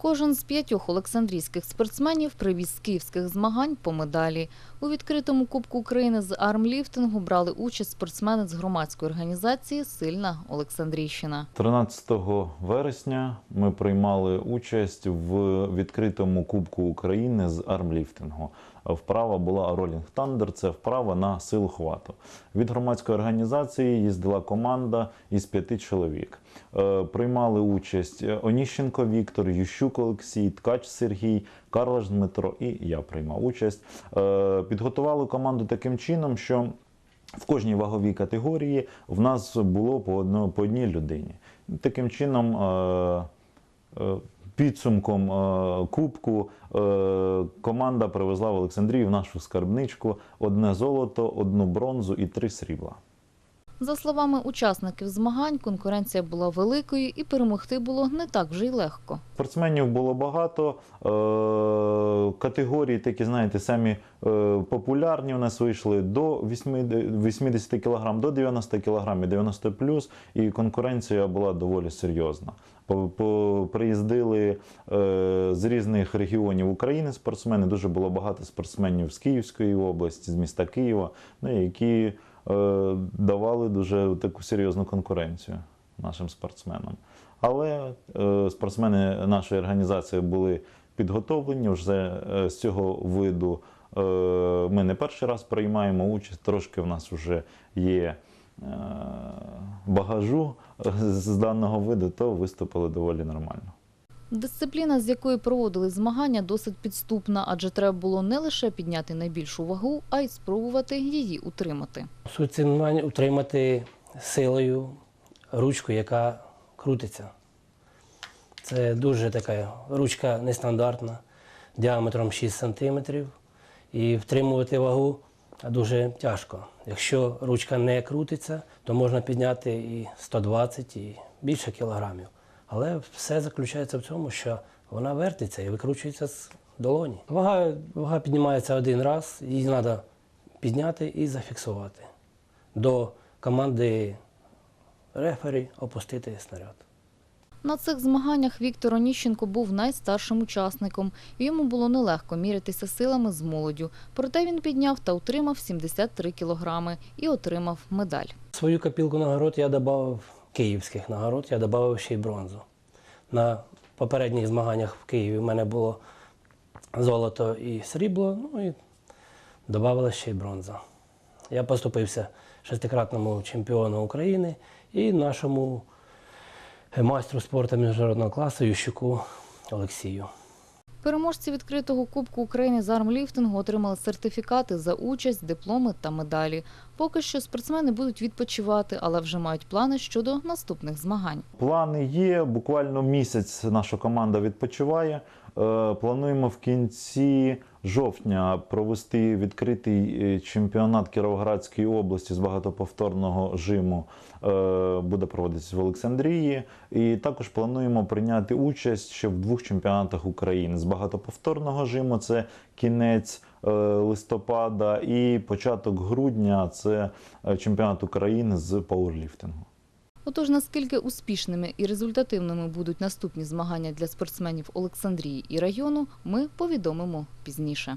Кожен з п'ятьох олександрійських спортсменів привіз з київських змагань по медалі. У відкритому Кубку України з армліфтингу брали участь спортсмени з громадської організації Сильна Олександрійщина. 13 вересня ми приймали участь в відкритому Кубку України з армліфтингу. Вправа була Rolling Thunder, це вправа на силу хвату. Від громадської організації їздила команда із п'яти чоловік. Е, Приймали участь Оніщенко Віктор, Ющук Олексій, Ткач Сергій, Карлаш Дмитро і я приймав участь. Е, Підготували команду таким чином, що в кожній ваговій категорії в нас було по, одній людині. Таким чином, е, е, підсумком е, кубку е, команда привезла в Олександрію в нашу скарбничку одне золото, одну бронзу і три срібла. За словами учасників змагань, конкуренція була великою і перемогти було не так вже й легко. Спортсменів було багато. е, Категорії такі, знаєте, самі е, популярні у нас вийшли до 80 кг, до 90 кг, 90 плюс, і конкуренція була доволі серйозна. Приїздили е, з різних регіонів України спортсмени. Дуже було багато спортсменів з Київської області, з міста Києва, ну, які давали дуже таку серйозну конкуренцію нашим спортсменам. Але е, спортсмени нашої організації були підготовлені вже е, з цього виду. Е, ми не перший раз приймаємо участь, трошки в нас вже є е, багажу з даного виду, то виступили доволі нормально. Дисципліна, з якої проводили змагання, досить підступна, адже треба було не лише підняти найбільшу вагу, а й спробувати її утримати. Суть змагань утримати силою ручку, яка крутиться. Це дуже така ручка нестандартна, діаметром 6 см. І втримувати вагу дуже тяжко. Якщо ручка не крутиться, то можна підняти і 120, і більше кілограмів. Але все заключається в цьому, що вона вертиться і викручується з долоні. Вага, вага піднімається один раз, її треба підняти і зафіксувати. До команди рефері опустити снаряд. На цих змаганнях Віктор Оніщенко був найстаршим учасником. Йому було нелегко мірятися силами з молоддю. Проте він підняв та утримав 73 кілограми і отримав медаль. Свою копілку нагород я додав київських нагород, я додав ще й бронзу. На попередніх змаганнях в Києві в мене було золото і срібло, ну і додавала ще й бронза. Я поступився шестикратному чемпіону України і нашому майстру спорту міжнародного класу Ющуку Олексію. Переможці відкритого Кубку України з армліфтингу отримали сертифікати за участь, дипломи та медалі. Поки що спортсмени будуть відпочивати, але вже мають плани щодо наступних змагань. Плани є. Буквально місяць наша команда відпочиває. Е, Плануємо в кінці жовтня провести відкритий е, чемпіонат Кіровоградської області з багатоповторного жиму. Е, Буде проводитися в Олександрії. І також плануємо прийняти участь ще в двох чемпіонатах України з багатоповторного жиму. Це кінець е, листопада і початок грудня. Це чемпіонат України з пауерліфтингу. Отож, наскільки успішними і результативними будуть наступні змагання для спортсменів Олександрії і району, ми повідомимо пізніше.